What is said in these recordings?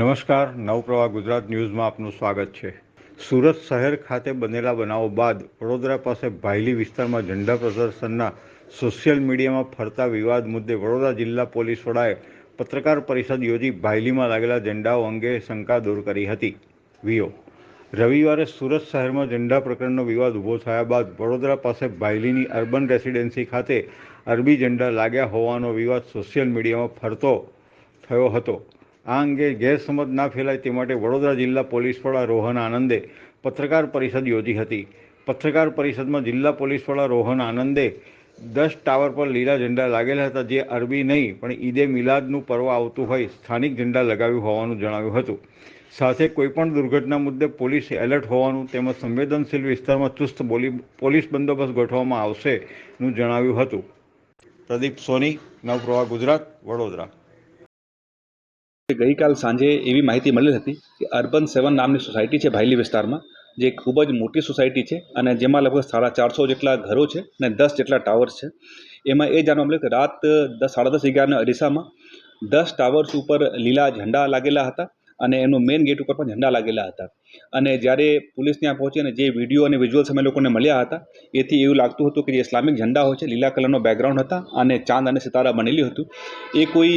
નમસ્કાર, નવપ્રવાહ ગુજરાત ન્યૂઝમાં આપનું સ્વાગત છે. સુરત શહેર ખાતે બનેલા બનાવો બાદ વડોદરા પાસે ભાયલી વિસ્તારમાં ઝંડા પ્રદર્શનના સોશિયલ મીડિયામાં ફરતા વિવાદ મુદ્દે વડોદરા જિલ્લા પોલીસ વડાએ પત્રકાર પરિષદ યોજી ભાયલીમાં લાગેલા ઝંડાઓ અંગે શંકા દૂર કરી હતી. વીઓ. રવિવારે સુરત શહેરમાં ઝંડા પ્રકરણનો વિવાદ ઊભો થયા બાદ વડોદરા પાસે ભાયલીની અર્બન રેસિડેન્સી ખાતે અરબી ઝંડા લાગ્યા હોવાનો વિવાદ સોશિયલ મીડિયામાં ફરતો થયો હતો. આ અંગે ગેરસમજ ના ફેલાય તે માટે વડોદરા જિલ્લા પોલીસ વડા રોહન આનંદે પત્રકાર પરિષદ યોજી હતી. પત્રકાર પરિષદમાં જિલ્લા પોલીસ વડા રોહન આનંદે દસ ટાવર પર લીલા ઝંડા લાગેલા હતા જે અરબી નહીં, પણ ઈદે મિલાદનું પર્વ આવતું હોય સ્થાનિક ઝંડા લગાવ્યું હોવાનું જણાવ્યું હતું. સાથે કોઈપણ દુર્ઘટના મુદ્દે પોલીસ એલર્ટ હોવાનું તેમજ સંવેદનશીલ વિસ્તારમાં ચુસ્ત બોલી, પોલીસ બંદોબસ્ત ગોઠવવામાં આવશેનું જણાવ્યું હતું. પ્રદીપ સોની, નવપ્રવાહ ગુજરાત, વડોદરા. ગઈકાલ સાંજે એવી માહિતી મળેલ હતી કે અર્બન સેવન નામની સોસાયટી છે ભાયલી વિસ્તારમાં, જે ખૂબ જ મોટી સોસાયટી છે અને જેમાં લગભગ સાડા ચારસો જેટલા ઘરો છે અને દસ જેટલા ટાવર્સ છે. એમાં એ જાણવા મળ્યું કે રાત દસ, સાડા દસ, અગિયારના અરીસામાં દસ ટાવર્સ ઉપર લીલા ઝંડા લાગેલા હતા અને એનું મેઇન ગેટ ઉપર પણ ઝંડા લાગેલા હતા. અને જ્યારે પોલીસ ત્યાં પહોંચી અને જે વીડિયો અને વિઝ્યુઅલ્સ અમે લોકોને મળ્યા હતા, એથી એવું લાગતું હતું કે જે ઇસ્લામિક ઝંડા હોય છે, લીલા કલરનો બેકગ્રાઉન્ડ હતા અને ચાંદ અને સિતારા બનેલી હતું. એ કોઈ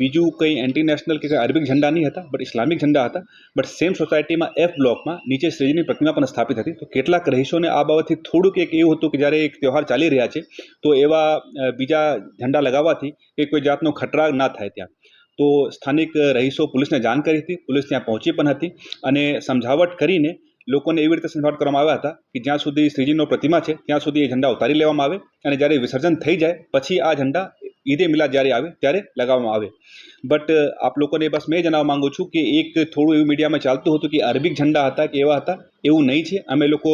બીજું કંઈ એન્ટી નેશનલ કે અરબિક ઝંડા નહીં હતા બટ ઇસ્લામિક ઝંડા હતા. બટ સેમ સોસાયટીમાં એફ બ્લોકમાં નીચે શ્રીજીની પ્રતિમા પણ સ્થાપિત હતી. તો કેટલાક રહીશોને આ બાબતથી થોડુંક એક એવું હતું કે જ્યારે એક તહેવાર ચાલી રહ્યા છે, તો એવા બીજા ઝંડા લગાવવાથી કે કોઈ જાતનો ખતરા ના થાય ત્યાં. તો સ્થાનિક રહીશો પોલીસને જાણ કરી હતી. પોલીસ ત્યાં પહોંચી પણ હતી અને સમજાવટ કરીને લોકોને એવી રીતે સમજાવટ કરવામાં આવ્યા હતા કે જ્યાં સુધી શ્રીજીનો પ્રતિમા છે, ત્યાં સુધી એ ઝંડા ઉતારી લેવામાં આવે અને જ્યારે વિસર્જન થઈ જાય, પછી આ ઝંડા ઈદે મિલાદ જ્યારે આવે ત્યારે લગાવવામાં આવે. બટ આપ લોકોને બસ મેં જણાવવા માંગુ છું કે એક થોડું એવું મીડિયામાં ચાલતું હતું કે અરબિક ઝંડા હતા કે એવા હતા, એવું નહીં છે. અમે લોકો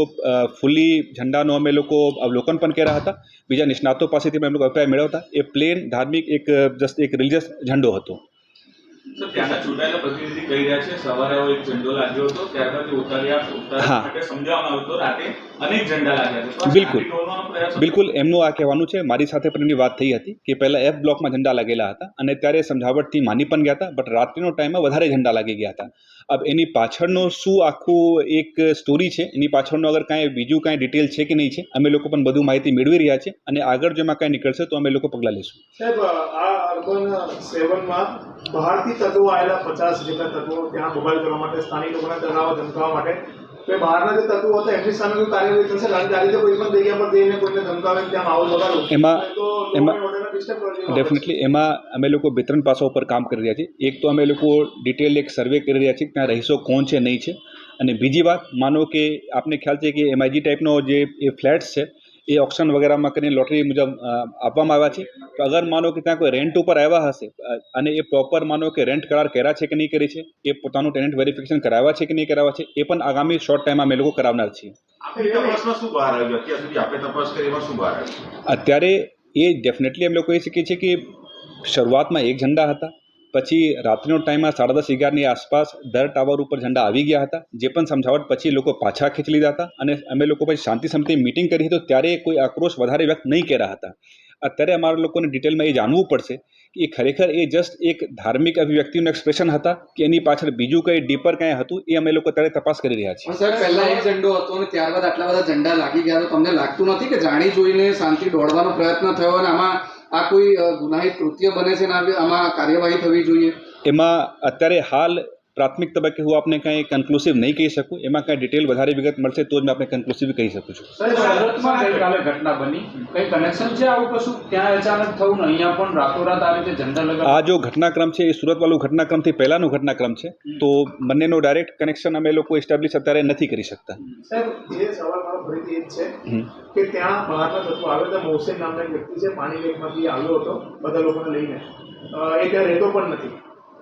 ફૂલી ઝંડાનો અમે લોકો અવલોકન પણ કર્યા હતા. બીજા નિષ્ણાતો પાસેથી અમે લોકો અભિપ્રાય મેળવતા. એ પ્લેન ધાર્મિક એક, જસ્ટ એક રિલિજિયસ ઝંડો હતો. સર ત્યાંના ચૂંટાયેલા પ્રતિનિધિ કહી રહ્યા છે સવારે એક ઝંડો લાગ્યો હતો ત્યારબાદ ઉતાર્યા ઉતારવા હા. માટે સમજાવવામાં આવ્યું રાતે અનેક ઝંડા લાગ્યા છે. તો આ બિલકુલ. બિલકુલ એમનું આ કહેવાનું છે મારી સાથે પણ એમની વાત થઈ હતી કે પહેલાં એફ બ્લોકમાં ઝંડા લાગેલા હતા અને ત્યારે સમજાવટથી માની પણ ગયા હતા બટ રાત્રિનો ટાઈમમાં વધારે ઝંડા લાગી ગયા હતા. અબ એની પાછળનો શું આખું એક સ્ટોરી છે? એની પાછળનો અગર કાંઈ બીજું કાંઈ ડિટેલ છે કે નહીં છે અમે લોકો પણ બધું માહિતી મેળવી રહ્યા છે અને આગળ જો એમાં કાંઈ નીકળશે તો અમે લોકો પગલાં લઈશું સાહેબ આ અર્બન સેવનમાં બહારથી તત્વો આવેલા પચાસ જેટલા તત્વો ત્યાં બબાલ કરવા માટે સ્થાનિક લોકોને ડરાવવા ધમકાવવા માટે. તો એ બહારના જે તત્વો હતા એમની સામે કોઈ કાર્યવાહી થશે? કારણ કે આ રીતે કોઈ પણ જગ્યા પર જઈને કોઈને ધમકાવે ત્યાં માહોલ બગાડો. એમાં- એમાં-. ડેફિનેટલી એમાં અમે લોકો બે ત્રણ પાસાઓ પર કામ કરી રહ્યા છીએ. એક તો અમે લોકો ડિટેલ એક સર્વે કરી રહ્યા છીએ કે ત્યાં રહીશો કોણ છે નહીં છે. અને બીજી વાત માનો કે આપને ખ્યાલ છે કે એમઆઈજી ટાઈપનો જે એ ફ્લેટ્સ છે એ ઓપ્શન વગેરેમાં કરીને લોટરી મુજબ આપવામાં આવ્યા છે. તો અગર માનો કે ત્યાં કોઈ રેન્ટ ઉપર આવ્યા હશે અને એ પ્રોપર માનો કે રેન્ટ કરાર કર્યા છે કે નહીં કરી છે એ પોતાનું ટેનન્ટ વેરિફિકેશન કરાવ્યા છે કે નહીં કરાવ્યા છે એ પણ આગામી શોર્ટ ટાઈમમાં અમે લોકો કરાવનાર છીએ. અત્યારે એ ડેફિનેટલી અમે લોકો એ શીખીએ છીએ કે શરૂઆતમાં એક ઝંડા હતા પછી રાત્રિનો ટાઈમમાં સાડા દસ અગિયારની આસપાસ દર ટાવર ઉપર ઝંડા આવી ગયા હતા, જે પણ સમજાવટ પછી લોકો પાછા ખેંચી લીધા હતા અને અમે લોકો પછી શાંતિ સમિતિ મિટિંગ કરી તો ત્યારે કોઈ આક્રોશ વધારે વ્યક્ત નહીં કર્યા હતા. અત્યારે અમારા લોકોને ડિટેલમાં એ જાણવું પડશે કે એ ખરેખર એ જસ્ટ એક ધાર્મિક અભિવ્યક્તિનું એક્સપ્રેશન હતા કે એની પાછળ બીજું કંઈ ડીપર કંઈ હતું, એ અમે લોકો ત્યારે તપાસ કરી રહ્યા છીએ. સર પહેલા એક ઝંડો હતો અને ત્યારબાદ આટલા બધા ઝંડા લાગી ગયા, તો તમને લાગતું નથી કે જાણી જોઈને શાંતિ દોડવાનો પ્રયત્ન થયો અને આમાં આ કોઈ ગુનાહિત કૃત્ય બને છે ને આ- આમાં કાર્યવાહી થવી જોઈએ? એમાં અત્યારે હાલ પ્રાથમિક તબક્કે હું આપને કંઈ કન્ક્લુસિવ નહીં કહી શકું. એમાં કંઈ ડિટેલ વધારે વિગત મળશે તો જ મેં આપણે કન્ક્લુસિવ કહી શકું છું. ગઈકાલે ઘટના બની. કઈ કનેક્શન છે આવું કશું? ત્યાં અચાનક થયું અહીંયા પણ રાતોરાત આ રીતે ઝંડા આ જો ઘટનાક્રમ છે એ સુરતવાળું ઘટનાક્રમથી પહેલાંનો ઘટનાક્રમ છે તો બંનેનો ડાયરેક્ટ કનેક્શન અમે લોકો એસ્ટાબ્લિશ અત્યારે નથી કરી શકતા. સાહેબ એ સવાલ મારો ફરીથી એ છે કે ત્યાં બહારના તત્વો આવે તો મોહસેન નામના વ્યક્તિ છે પાણી લેકમાંથી આવ્યો હતો બધા લોકોને લઈને. એ ત્યાં રહેતો પણ નથી.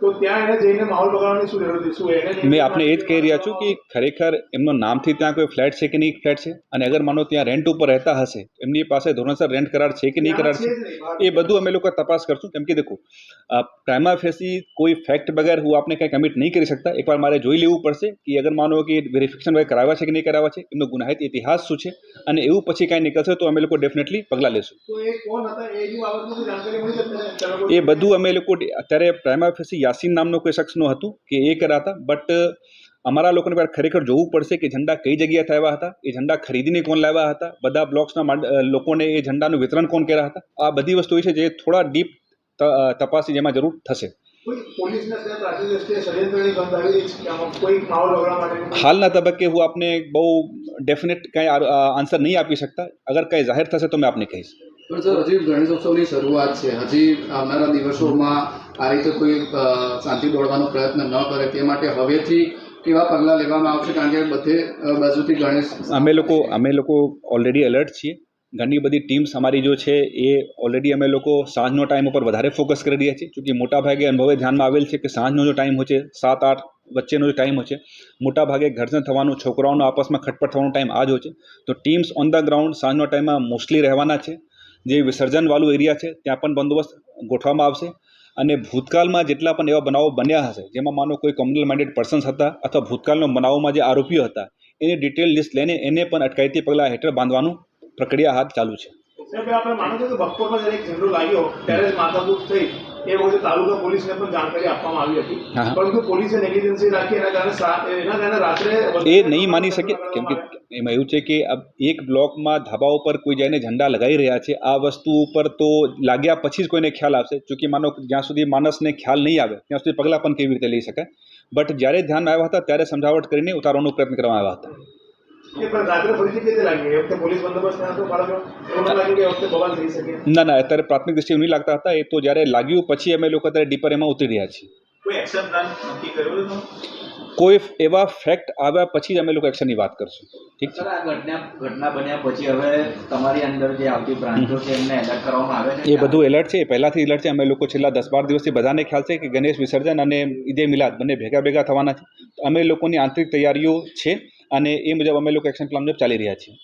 તો ત્યાં એને જઈને માહોલ બગાડવાની શું જરૂર હતી શું એને મેં આપને એ જ કહી રહ્યા છું કે ખરેખર એમનો નામથી ત્યાં કોઈ ફ્લેટ છે કે નહીં ફ્લેટ છે? અને અગર માનો ત્યાં રેન્ટ ઉપર રહેતા હશે એમની પાસે ધોરણસર રેન્ટ કરાર છે કે નહીં કરાર છે એ બધું અમે લોકો તપાસ કરશું. કેમ કે દેખો પ્રાઇમા ફેસી કોઈ ફેક્ટ વગર હું આપને કંઈ કમિટ નહીં કરી શકતા. એકવાર મારે જોઈ લેવું પડશે કે અગર માનો કે વેરિફિકેશન વગર કરાવ્યા છે કે નહીં કરાવ્યા છે એમનો ગુનાહિત ઇતિહાસ શું છે? અને એવું પછી કાંઈ નીકળશે તો અમે લોકો ડેફિનેટલી પગલાં લેશું. તો એ કોણ હતા? એની બાબતમાં કોઈ જાણકારી મળી શકશે એ બધું અમે લોકો અત્યારે પ્રાઇમા ફેસી યાસ યાસીન નામનો કોઈ શખ્સનું હતું કે એ કર્યા હતા બટ અમારા લોકોને પણ ખરેખર જોવું પડશે કે ઝંડા કઈ જગ્યાએ આવ્યા હતા એ ઝંડા ખરીદીને કોણ લાવ્યા હતા બધા બ્લોક્સના લોકોને એ ઝંડાનું વિતરણ કોણ કર્યા હતા આ બધી વસ્તુ છે જે થોડા ડીપ તપાસની જેમાં જરૂર થશે. હાલના તબક્કે હું આપને બહુ ડેફિનેટ કંઈ આન્સર નહીં આપી શકતા. અગર કંઈ જાહેર થશે તો મેં આપને કહીશ. પણ સર, હજી ગણેશોત્સવની શરૂઆત છે. હજી આવનારા દિવસોમાં આ રીતે કોઈ શાંતિ દોડવાનો પ્રયત્ન ન કરે તે માટે હવેથી કેવા પગલાં લેવામાં આવશે? કારણ કે બધે બાજુથી ગણેશ અમે લોકો અમે લોકો ઓલરેડી એલર્ટ છીએ. ઘણી બધી ટીમ્સ અમારી જો છે, એ ઓલરેડી અમે લોકો સાંજનો ટાઈમ ઉપર વધારે ફોકસ કરી રહ્યા છીએ. ચૂંકિ મોટાભાગે અનુભવે ધ્યાનમાં આવેલ છે કે સાંજનો જો ટાઈમ હોય છે, સાત, આઠ વચ્ચેનો જે ટાઈમ હોય છે મોટાભાગે ઘર્ષણ થવાનું, છોકરાઓનો આપસમાં ખટપટ થવાનો ટાઈમ આ જ હોય છે. તો ટીમ્સ ઓન ધ ગ્રાઉન્ડ સાંજનો ટાઈમમાં મોસ્ટલી રહેવાના છે. જે વિસર્જનવાળું એરિયા છે, ત્યાં પણ બંદોબસ્ત ગોઠવવામાં આવશે. અને ભૂતકાળમાં જેટલા પણ એવા બનાવો બન્યા હશે, જેમાં માનો કોઈ કમ્યુનલ માઇન્ડેડ પર્સન્સ હતા અથવા ભૂતકાળના બનાવોમાં જે આરોપીઓ હતા, એની ડિટેલ લિસ્ટ લઈને એને પણ અટકાયતી પગલાં હેઠળ બાંધવાનું પ્રક્રિયા હાથ ચાલુ છે. આપણે માનો કે બપોરમાં જ્યારે એક લાગ્યો, ત્યારે જ માથાકૂટ થઈ. એ વખતે તાલુકા પોલીસને પણ જાણકારી આપવામાં આવી હતી. પરંતુ પોલીસે નેગ્લિજન્સી રાખી એના કારણે એના કારણે રાત્રે એ નહીં માની શકે કેમ કે એમાં એવું છે કે એક બ્લોકમાં ધાબા ઉપર કોઈ જઈને ઝંડા લગાવી રહ્યા છે આ વસ્તુ ઉપર તો લાગ્યા પછી જ કોઈને ખ્યાલ આવશે. ચૂંકि માનો જ્યાં સુધી માણસને ખ્યાલ નહીં આવે ત્યાં સુધી પગલાં પણ કેવી રીતે લઈ શકાય? બટ જ્યારે ધ્યાન આવ્યા હતા ત્યારે સમજાવટ કરીને ઉતારવાનો પ્રયત્ન કરવામાં આવ્યા હતા. ન ન લાગ્યું કે એ વખતે બવાલ થઈ શકે? ના ના અત્યારે પ્રાથમિક દ્રષ્ટિએ નહીં લાગતા હતા. એ તો જ્યારે લાગ્યું પછી અમે લોકો અત્યારે ડીપર એમાં ઉતરી રહ્યા છીએ. કોઈ એવા ફેક્ટ આવ્યા પછી જ અમે લોકો એક્શનની વાત કરશું. ઠીક છે? ઘટના ઘટના બન્યા પછી હવે તમારી અંદર જે આવતી બ્રાન્ચો છે એમને એલર્ટ કરવામાં આવે છે? એ બધું એલર્ટ છે. એ પહેલાંથી એલર્ટ છે. અમે લોકો છેલ્લા દસ બાર દિવસથી બધાને ખ્યાલ છે કે ગણેશ વિસર્જન અને ઈદે મિલાદ બંને ભેગા ભેગા થવાના છે. અમે લોકોની આંતરિક તૈયારીઓ છે. અને એ મુજબ અમે લોકો એક્શન પ્લાન મુજબ ચાલી રહ્યા છીએ.